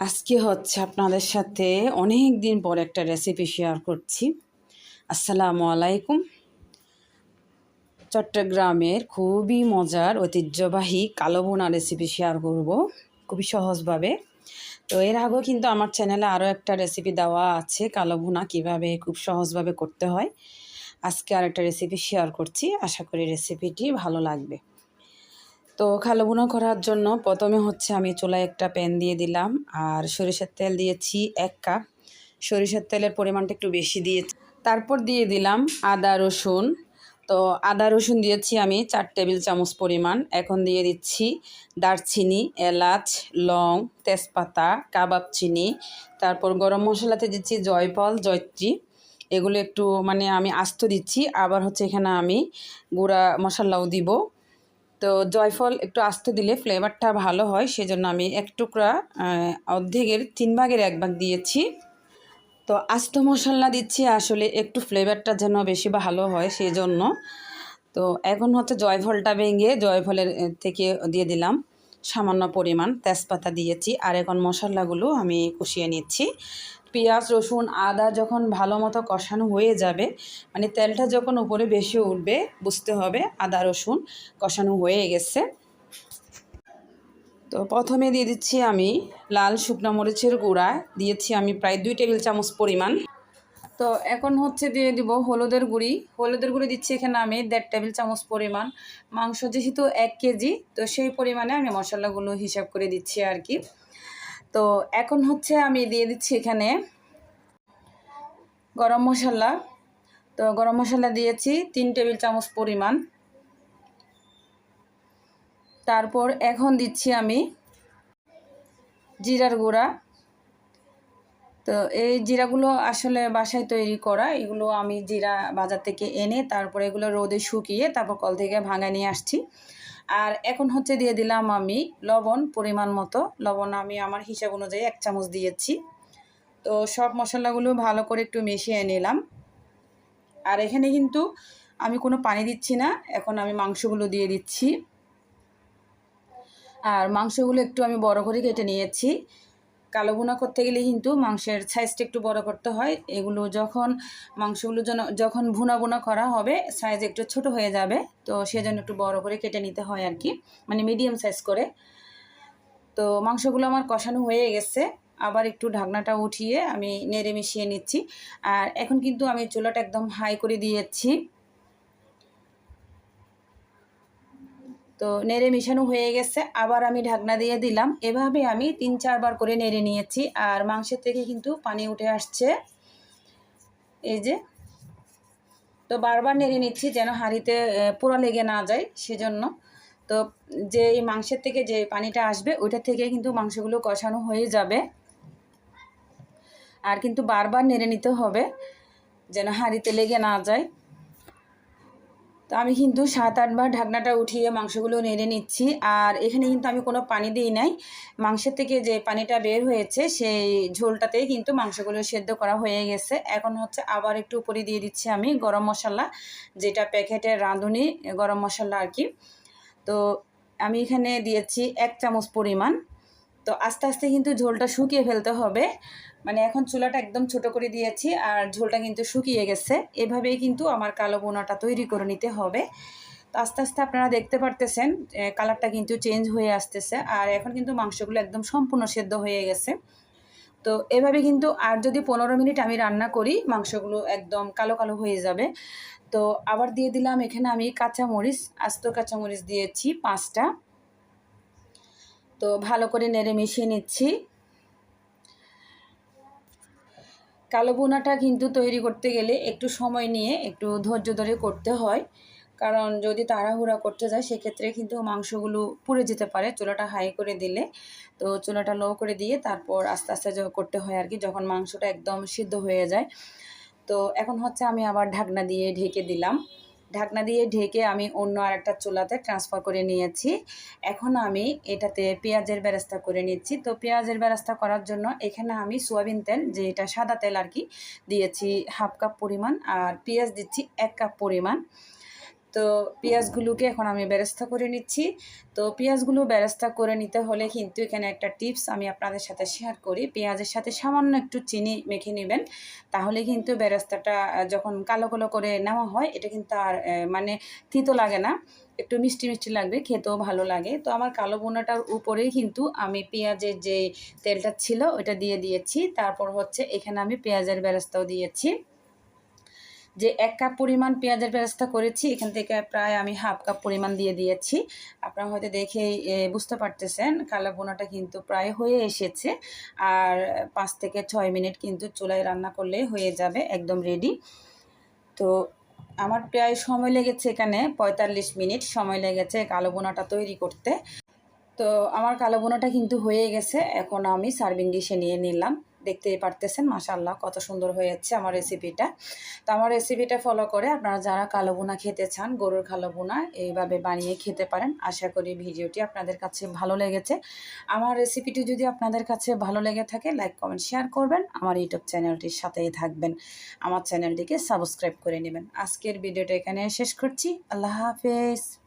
আজকে হচ্ছে আপনাদের সাথে অনেক দিন পর একটা রেসিপি শেয়ার করছি। আসসালামু আলাইকুম। চট্টগ্রামের খুবই মজার, ঐতিহ্যবাহী কালো বোনা রেসিপি শেয়ার করব খুবই সহজভাবে। তো এর আগেও কিন্তু আমার চ্যানেলে আরও একটা রেসিপি দেওয়া আছে, কালো ভুনা কীভাবে খুব সহজভাবে করতে হয়। আজকে আর একটা রেসিপি শেয়ার করছি, আশা করি রেসিপিটি ভালো লাগবে। তো কালো ভুনা করার জন্য প্রথমে হচ্ছে আমি চুলায় একটা প্যান দিয়ে দিলাম আর সরিষার তেল দিয়েছি এক কাপ। সরিষার তেলের পরিমাণটা একটু বেশি দিয়েছি। তারপর দিয়ে দিলাম আদা, রসুন। তো আদা, রসুন দিয়েছি আমি চার টেবিল চামচ পরিমাণ। এখন দিয়ে দিচ্ছি দারচিনি, এলাচ, লং, তেজপাতা, কাবাব চিনি। তারপর গরম মশলাতে দিচ্ছি জয়ফল, জয়ত্রী। এগুলো একটু মানে আমি আস্ত দিচ্ছি। আবার হচ্ছে এখানে আমি গুঁড়া মশলাও দিব। তো জয়ফল একটু আস্ত দিলে ফ্লেভারটা ভালো হয়, সেজন্য আমি এক টুকরা অর্ধেকের, তিন ভাগের এক ভাগ দিয়েছি। তো আস্ত মশলা দিচ্ছি, আসলে একটু ফ্লেভারটা যেন বেশি ভালো হয় সেই জন্য তো এখন হচ্ছে জয়ফলটা ভেঙে জয়ফলের থেকে দিয়ে দিলাম সামান্য পরিমাণ তেজপাতা দিয়েছি, আর এখন মশলাগুলো আমি কষিয়ে নিচ্ছি। পেঁয়াজ, রসুন, আদা যখন ভালো মতো কষানো হয়ে যাবে মানে তেলটা যখন উপরে বেশি উঠবে, বুঝতে হবে আদা, রসুন কষানো হয়ে গেছে। তো প্রথমে দিয়ে দিচ্ছি আমি লাল শুকনো মরিচের গুঁড়া, দিয়েছি আমি প্রায় দুই টেবিল চামচ পরিমাণ। তো এখন হচ্ছে দিয়ে দিব হলুদের গুঁড়ি। হলুদের গুঁড়ি দিচ্ছি এখানে আমি দেড় টেবিল চামচ পরিমাণ। মাংস যেহেতু এক কেজি, তো সেই পরিমাণে আমি মশলাগুলো হিসাব করে দিচ্ছি আর কি। তো এখন হচ্ছে আমি দিয়ে দিচ্ছি এখানে গরম মশলা। তো গরম মশলা দিয়েছি তিন টেবিল চামচ পরিমাণ। তারপর এখন দিচ্ছি আমি জিরার গুঁড়া। তো এই জিরাগুলো আসলে বাসায় তৈরি করা, এগুলো আমি জিরা বাজার থেকে এনে তারপরে এগুলো রোদে শুকিয়ে তারপর কল থেকে ভাঙা নিয়ে আসছি। আর এখন হচ্ছে দিয়ে দিলাম আমি লবণ পরিমাণ মতো। লবণ আমি আমার হিসাব অনুযায়ী এক চামচ দিয়েছি। তো সব মশলাগুলো ভালো করে একটু মিশিয়ে নিলাম। আর এখানে কিন্তু আমি কোনো পানি দিচ্ছি না, এখন আমি মাংসগুলো দিয়ে দিচ্ছি। আর মাংসগুলো একটু আমি বড় করে কেটে নিয়েছি। কালো ভুনা করতে গেলে কিন্তু মাংসের সাইজটা একটু বড় করতে হয়। এগুলো যখন, মাংসগুলো যখন ভুনা ভুনা করা হবে সাইজ একটু ছোট হয়ে যাবে। তো সেজন্য একটু বড় করে কেটে নিতে হয় আর কি। মানে মিডিয়াম সাইজ করে। তো মাংসগুলো আমার কষানো হয়ে গেছে। আবার একটু ঢাকনাটা উঠিয়ে আমি নেড়ে মিশিয়ে নিচ্ছি। আর এখন কিন্তু আমি চুলাটা একদম হাই করে দিয়েছি। তো নেড়ে মিশানো হয়ে গেছে, আবার আমি ঢাকনা দিয়ে দিলাম। এভাবে আমি তিন চারবার করে নেড়ে নিয়েছি, আর মাংসের থেকে কিন্তু পানি উঠে আসছে। এই যে। তো বারবার নেড়ে নিচ্ছি যেন হাঁড়িতে পোড়া লেগে না যায় সেজন্য। তো যে এই মাংসের থেকে যে পানিটা আসবে, ওইটা থেকে কিন্তু মাংসগুলো কষানো হয়ে যাবে। আর কিন্তু বারবার নেড়ে নিতে হবে যেন হাঁড়িতে লেগে না যায়। তো আমি কিন্তু সাত আটবার ঢাকনাটা উঠিয়ে মাংসগুলো নেড়ে নিচ্ছি। আর এখানে কিন্তু আমি কোনো পানি দিই নাই। মাংসের থেকে যে পানিটা বের হয়েছে, সেই ঝোলটাতেই কিন্তু মাংসগুলো সেদ্ধ করা হয়ে গেছে। এখন হচ্ছে আবার একটু উপরে দিয়ে দিচ্ছি আমি গরম মশলা, যেটা প্যাকেটের রাঁধুনি, গরম মশলা আর কি। তো আমি এখানে দিয়েছি এক চামচ পরিমাণ। তো আস্তে আস্তে কিন্তু ঝোলটা শুকিয়ে ফেলতে হবে। মানে এখন চুলাটা একদম ছোট করে দিয়েছি আর ঝোলটা কিন্তু শুকিয়ে গেছে। এভাবেই কিন্তু আমার কালো বোনাটা তৈরি করে নিতে হবে। তো আস্তে আস্তে আপনারা দেখতে পারতেছেন কালারটা কিন্তু চেঞ্জ হয়ে আসতেছে আর এখন কিন্তু মাংসগুলো একদম সম্পূর্ণ সেদ্ধ হয়ে গেছে। তো এভাবে কিন্তু আর যদি পনেরো মিনিট আমি রান্না করি, মাংসগুলো একদম কালো কালো হয়ে যাবে। তো আবার দিয়ে দিলাম এখানে আমি কাঁচামরিচ, আস্ত কাঁচামরিচ দিয়েছি পাঁচটা। তো ভালো করে নেড়ে মিশিয়ে নিচ্ছি। কালো বোনাটা কিন্তু তৈরি করতে গেলে একটু সময় নিয়ে একটু ধৈর্য ধরে করতে হয়। কারণ যদি তাড়াহুড়া করতে যায়, সেক্ষেত্রে কিন্তু মাংসগুলো পুড়ে যেতে পারে। চুলাটা হাই করে দিলে তো চুলাটা লো করে দিয়ে তারপর আস্তে আস্তে করতে হয় আর কি, যখন মাংসটা একদম সিদ্ধ হয়ে যায়। তো এখন হচ্ছে আমি আবার ঢাকনা দিয়ে ঢেকে দিলাম। ঢাকনা দিয়ে ঢেকে আমি অন্য আরেকটা চুলাতে ট্রান্সফার করে নিয়েছি। এখন আমি এটাতে পেঁয়াজের ব্যবস্থা করে নিচ্ছি। তো পেঁয়াজের ব্যবস্থা করার জন্য এখানে আমি সোয়াবিন তেল, যে এটা সাদা তেল আর কি, দিয়েছি হাফ কাপ পরিমাণ, আর পেঁয়াজ দিচ্ছি এক কাপ পরিমাণ। তো পেঁয়াজগুলোকে এখন আমি বেরেস্তা করে নিচ্ছি। তো পেঁয়াজগুলো বেরেস্তা করে নিতে হলে কিন্তু এখানে একটা টিপস আমি আপনাদের সাথে শেয়ার করি। পেঁয়াজের সাথে সামান্য একটু চিনি মেখে নেবেন, তাহলে কিন্তু বেরেস্তাটা যখন কালো কালো করে নেওয়া হয়, এটা কিন্তু আর মানে তিতো লাগে না। একটু মিষ্টি মিষ্টি লাগবে, খেতেও ভালো লাগে। তো আমার কালো বোনাটার উপরেই কিন্তু আমি পেঁয়াজের যে তেলটা ছিল ওটা দিয়ে দিয়েছি। তারপর হচ্ছে এখানে আমি পেঁয়াজের বেরেস্তাও দিয়েছি। যে এক কাপ পরিমাণ পেঁয়াজের ব্যবস্থা করেছি, এখান থেকে প্রায় আমি হাফ কাপ পরিমাণ দিয়ে দিয়েছি। আপনারা হয়তো দেখেই বুঝতে পারতেছেন, কালো বোনাটা কিন্তু প্রায় হয়ে এসেছে। আর পাঁচ থেকে ছয় মিনিট কিন্তু চুলায় রান্না করলে হয়ে যাবে, একদম রেডি তো আমার প্রায় সময় লেগেছে এখানে পঁয়তাল্লিশ মিনিট, সময় লেগেছে কালো বোনাটা তৈরি করতে। তো আমার কালো বোনাটা কিন্তু হয়ে গেছে, এখন আমি সার্ভিং ডিশে নিয়ে নিলাম। দেখতেই পারতেছেন মাশাল্লাহ কত সুন্দর হয়ে যাচ্ছে আমার রেসিপিটা তো আমার রেসিপিটা ফলো করে আপনারা যারা কালো বোনা খেতে চান, গরুর কালো বোনা এইভাবে বানিয়ে খেতে পারেন। আশা করি ভিডিওটি আপনাদের কাছে ভালো লেগেছে। আমার রেসিপিটি যদি আপনাদের কাছে ভালো লেগে থাকে লাইক কমেন্ট শেয়ার করবেন। আমার ইউটিউব চ্যানেলটির সাথেই থাকবেন। আমার চ্যানেলটিকে সাবস্ক্রাইব করে নেবেন। আজকের ভিডিওটা এখানে শেষ করছি। আল্লাহ হাফেজ।